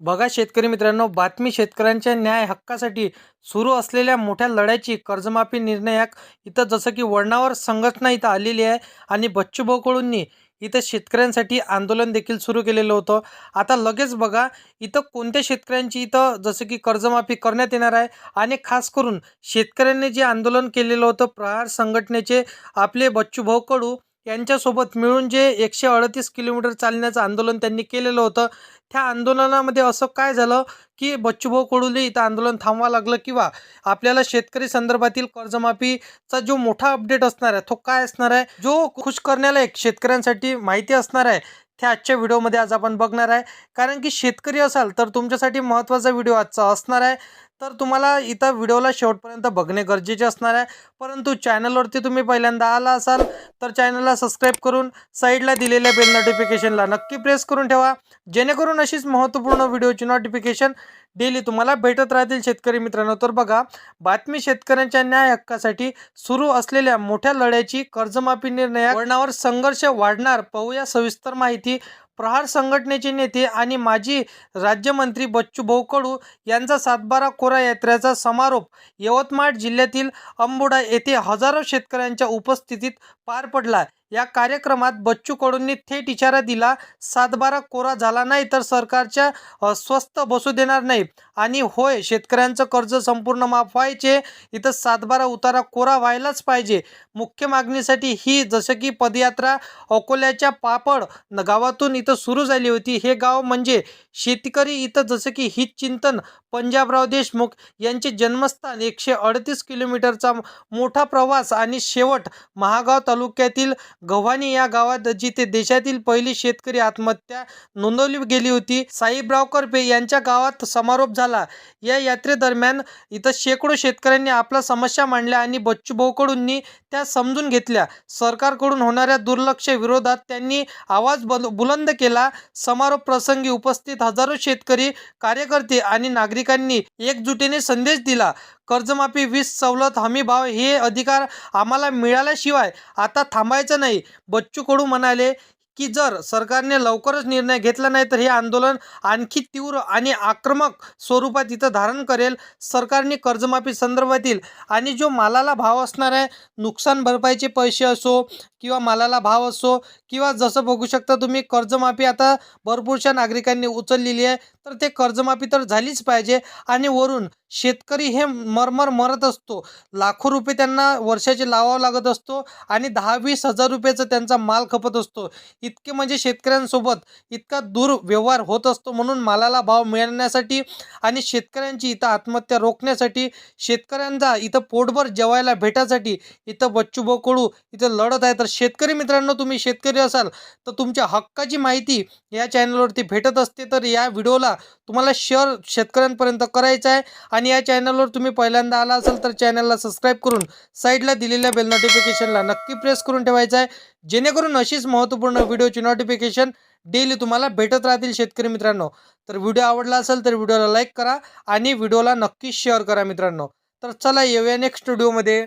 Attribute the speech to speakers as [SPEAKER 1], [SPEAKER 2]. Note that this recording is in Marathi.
[SPEAKER 1] बघा शेतकरी मित्रांनो बातमी शेतकऱ्यांच्या न्याय हक्कासाठी सुरू असलेल्या मोठ्या लढ्याची कर्जमाफी निर्णयाक इथं जसं की वळणावर संघटना इथं आलेली आहे आणि बच्चूभाऊ कडूंनी इथं शेतकऱ्यांसाठी आंदोलन देखील सुरू केलेलं होतं. आता लगेच बघा इथं कोणत्या शेतकऱ्यांची इथं जसं की कर्जमाफी करण्यात येणार आहे आणि खास करून शेतकऱ्यांनी जे आंदोलन केलेलं होतं प्रहार संघटनेचे आपले बच्चूभाऊ कडू यांच्यासोबत मिळून जे एकशे अडतीस किलोमीटर चालण्याचं आंदोलन त्यांनी केलेलं होतं त्या आंदोलनामध्ये असं काय झालं की बच्चूभाऊ कडूले इथं आंदोलन थांबवा लागलं किंवा आपल्याला शेतकरी संदर्भातील कर्जमाफीचा जो मोठा अपडेट असणार आहे तो काय असणार आहे? जो खुश करण्याला एक शेतकऱ्यांसाठी माहिती असणार आहे त्या आजच्या व्हिडिओमध्ये आज आपण बघणार आहे. कारण की शेतकरी असाल तर तुमच्यासाठी महत्त्वाचा व्हिडिओ आजचा असणार आहे. तर तुम्हाला इथं व्हिडिओला शेवटपर्यंत बघणे गरजेचे असणार आहे. परंतु चॅनलवरती तुम्ही पहिल्यांदा आला असाल तर चॅनलला सबस्क्राईब करून साईडला दिलेल्या बेल नोटिफिकेशनला नक्की प्रेस करून ठेवा. जेणेकरून अशीच महत्त्वपूर्ण व्हिडिओची नोटिफिकेशन डेली तुम्हाला भेटत राहतील शेतकरी मित्रांनो. तर बघा बातमी शेतकऱ्यांच्या न्याय हक्कासाठी सुरू असलेल्या मोठ्या लढ्याची कर्जमाफी निर्णया वळणावर संघर्ष वाढणार पाहूया सविस्तर माहिती प्रहार संघटनेचे नेते आणि माजी राज्यमंत्री बच्चूभाऊ कडू यांचा सातबारा कोरा यात्रेचा समारोप यवतमाळ जिल्ह्यातील अंबुडा येथे हजारो शेतकऱ्यांच्या उपस्थितीत पार पडला. या कार्यक्रमात बच्चू कडूंनी थेट इशारा दिला सातबारा कोरा झाला नाही तर सरकारच्या स्वस्त बसू देणार नाही. आणि होय शेतकऱ्यांचं कर्ज संपूर्ण माफ व्हायचे इथं सातबारा उतारा कोरा व्हायलाच पाहिजे. मुख्य मागणीसाठी ही जसं की पदयात्रा अकोल्याच्या पापड गावातून इथं सुरू झाली होती. हे गाव म्हणजे शेतकरी इथं जसं की हित चिंतन पंजाबराव देशमुख यांचे जन्मस्थान एकशे अडतीस किलोमीटरचा मोठा प्रवास आणि शेवट महागाव तालुक्यातील गव्हाणी या गावात जिथे देशातील पहिली शेतकरी आत्महत्या नोंदवली गेली होती साईबराव करपे यांच्या गावात समारोप झाला. या यात्रेदरम्यान इथं शेकडो शेतकऱ्यांनी आपल्या समस्या मांडल्या आणि बच्चूभाऊकडूंनी त्या समजून घेतल्या. सरकारकडून होणाऱ्या दुर्लक्ष विरोधात त्यांनी आवाज बल बुलंद केला. समारोप प्रसंगी उपस्थित हजारो शेतकरी कार्यकर्ते आणि नागरिकांनी एकजुटीने संदेश दिला. कर्जमाफी वीज सवलत हमी भाव हे अधिकार आम्हाला मिळाल्याशिवाय आता थांबायचं नाही. बच्चू कडू म्हणाले की जर सरकारने लवकरच निर्णय घेतला नाही तर हे आंदोलन आणखी तीव्र आणि आक्रमक स्वरूपात इथं धारण करेल. सरकारने कर्जमाफी संदर्भातील आणि जो मालाला भाव असणार आहे नुकसान भरपाईचे पैसे असो किंवा मालाला भाव असो किंवा जसं बघू शकता तुम्ही कर्जमाफी आता भरपूरशा नागरिकांनी उचललेली आहे. तर ते कर्जमाफी तर झालीच पाहिजे आणि वरून शेतकरी हे मरमर मरत असतो. लाखो रुपये त्यांना वर्षाचे लावावं लागत असतो आणि दहा वीस हजार रुपयाचा त्यांचा माल खपत असतो. इतके म्हणजे शेतकऱ्यांसोबत इतका दुर्व्यवहार होत असतो म्हणून मालाला भाव मिळण्यासाठी आणि शेतकऱ्यांची इथं आत्महत्या रोखण्यासाठी शेतकऱ्यांचा इथं पोटभर जेवायला भेटासाठी इथं बच्चूभाऊ कडू इथं लढत आहे. तर शेतकरी मित्रांनो तुम्ही शेतकरी असाल तर तुमच्या हक्काची माहिती या चॅनलवरती भेटत असते. तर या व्हिडिओला तुम्हाला शेअर शेतकऱ्यांपर्यंत करायचं आहे आणि या चॅनलवर तुम्ही पहिल्यांदा आला असाल तर चॅनलला सबस्क्राईब करून साईडला दिलेल्या बेल नोटिफिकेशनला नक्की प्रेस करून ठेवायचं आहे. जेणेकरून अशीच महत्त्वपूर्ण व्हिडिओची नोटिफिकेशन डेली तुम्हाला भेटत राहतील शेतकरी मित्रांनो. तर व्हिडिओ आवडला असेल तर व्हिडिओला लाईक करा आणि व्हिडिओला नक्की शेअर करा मित्रांनो. तर चला येऊया नेक्स्ट व्हिडिओमध्ये